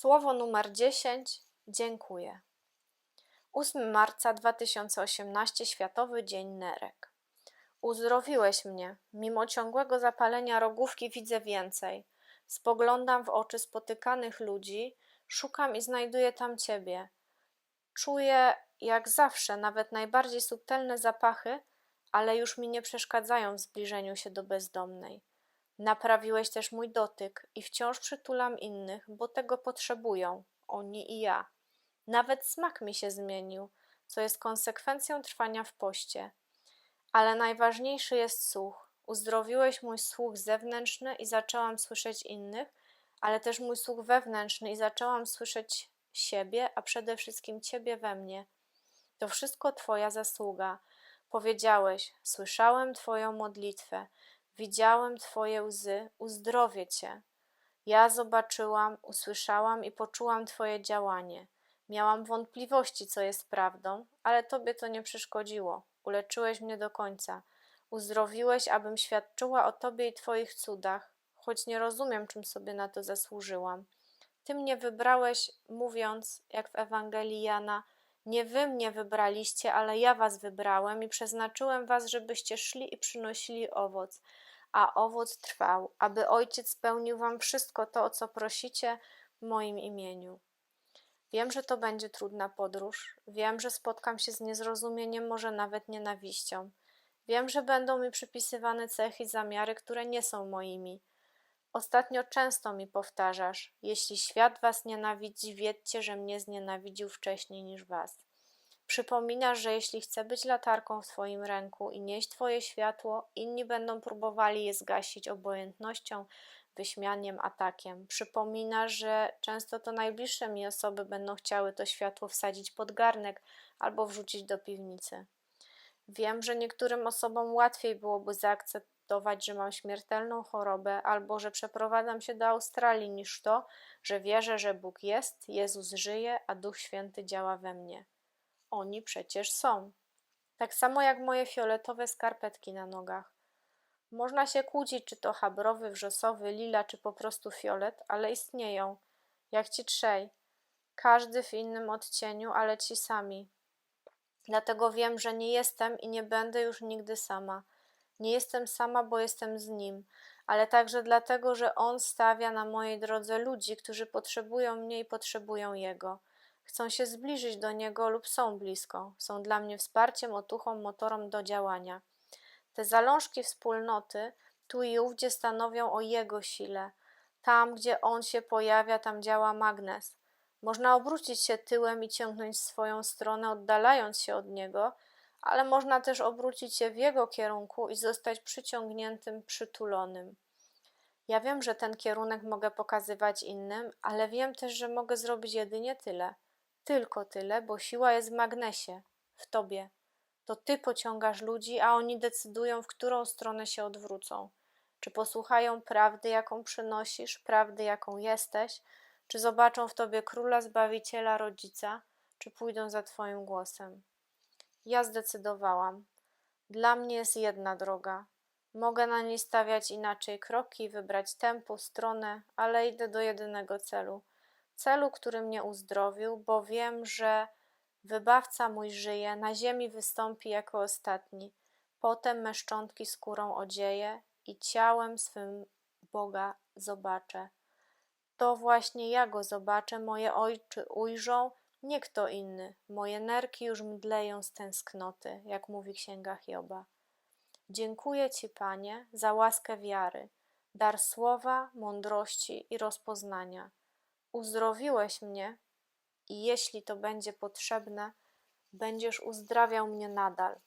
Słowo numer 10. Dziękuję. 8 marca 2018 Światowy Dzień Nerek. Uzdrowiłeś mnie. Mimo ciągłego zapalenia rogówki widzę więcej. Spoglądam w oczy spotykanych ludzi, szukam i znajduję tam Ciebie. Czuję, jak zawsze, nawet najbardziej subtelne zapachy, ale już mi nie przeszkadzają w zbliżeniu się do bezdomnej. Naprawiłeś też mój dotyk i wciąż przytulam innych, bo tego potrzebują, oni i ja. Nawet smak mi się zmienił, co jest konsekwencją trwania w poście. Ale najważniejszy jest słuch. Uzdrowiłeś mój słuch zewnętrzny i zaczęłam słyszeć innych, ale też mój słuch wewnętrzny i zaczęłam słyszeć siebie, a przede wszystkim Ciebie we mnie. To wszystko Twoja zasługa. Powiedziałeś: Słyszałem Twoją modlitwę, widziałem Twoje łzy, uzdrowię Cię. Ja zobaczyłam, usłyszałam i poczułam Twoje działanie. Miałam wątpliwości, co jest prawdą, ale Tobie to nie przeszkodziło. Uleczyłeś mnie do końca. Uzdrowiłeś, abym świadczyła o Tobie i Twoich cudach, choć nie rozumiem, czym sobie na to zasłużyłam. Ty mnie wybrałeś, mówiąc, jak w Ewangelii Jana, nie wy mnie wybraliście, ale ja was wybrałem i przeznaczyłem was, żebyście szli i przynosili owoc, a owoc trwał, aby Ojciec spełnił wam wszystko to, o co prosicie w moim imieniu. Wiem, że to będzie trudna podróż. Wiem, że spotkam się z niezrozumieniem, może nawet nienawiścią. Wiem, że będą mi przypisywane cechy i zamiary, które nie są moimi. Ostatnio często mi powtarzasz: Jeśli świat was nienawidzi, wiedzcie, że mnie znienawidził wcześniej niż was. Przypominasz, że jeśli chcę być latarką w Twoim ręku i nieść Twoje światło, inni będą próbowali je zgasić obojętnością, wyśmianiem, atakiem. Przypominasz, że często to najbliższe mi osoby będą chciały to światło wsadzić pod garnek albo wrzucić do piwnicy. Wiem, że niektórym osobom łatwiej byłoby zaakceptować, że mam śmiertelną chorobę albo że przeprowadzam się do Australii, niż to, że wierzę, że Bóg jest, Jezus żyje, a Duch Święty działa we mnie. Oni przecież są. Tak samo jak moje fioletowe skarpetki na nogach. Można się kłócić, czy to habrowy, wrzosowy, lila, czy po prostu fiolet, ale istnieją. Jak ci trzej. Każdy w innym odcieniu, ale ci sami. Dlatego wiem, że nie jestem i nie będę już nigdy sama. Nie jestem sama, bo jestem z nim, ale także dlatego, że on stawia na mojej drodze ludzi, którzy potrzebują mnie i potrzebują jego. Chcą się zbliżyć do niego lub są blisko. Są dla mnie wsparciem, otuchą, motorem do działania. Te zalążki wspólnoty tu i ówdzie stanowią o jego sile. Tam, gdzie on się pojawia, tam działa magnes. Można obrócić się tyłem i ciągnąć swoją stronę, oddalając się od niego, ale można też obrócić się w jego kierunku i zostać przyciągniętym, przytulonym. Ja wiem, że ten kierunek mogę pokazywać innym, ale wiem też, że mogę zrobić jedynie tyle. Tylko tyle, bo siła jest w magnesie, w tobie. To ty pociągasz ludzi, a oni decydują, w którą stronę się odwrócą. Czy posłuchają prawdy, jaką przynosisz, prawdy, jaką jesteś, czy zobaczą w tobie króla, zbawiciela, rodzica, czy pójdą za twoim głosem. Ja zdecydowałam. Dla mnie jest jedna droga. Mogę na niej stawiać inaczej kroki, wybrać tempo, stronę, ale idę do jedynego celu. Celu, który mnie uzdrowił, bo wiem, że Wybawca mój żyje, na ziemi wystąpi jako ostatni. Potem me szczątki skórą odzieje i ciałem swym Boga zobaczę. To właśnie ja go zobaczę, moje oczy ujrzą, nie kto inny. Moje nerki już mdleją z tęsknoty, jak mówi księga Hioba. Dziękuję Ci, Panie, za łaskę wiary, dar słowa, mądrości i rozpoznania. Uzdrowiłeś mnie i jeśli to będzie potrzebne, będziesz uzdrawiał mnie nadal.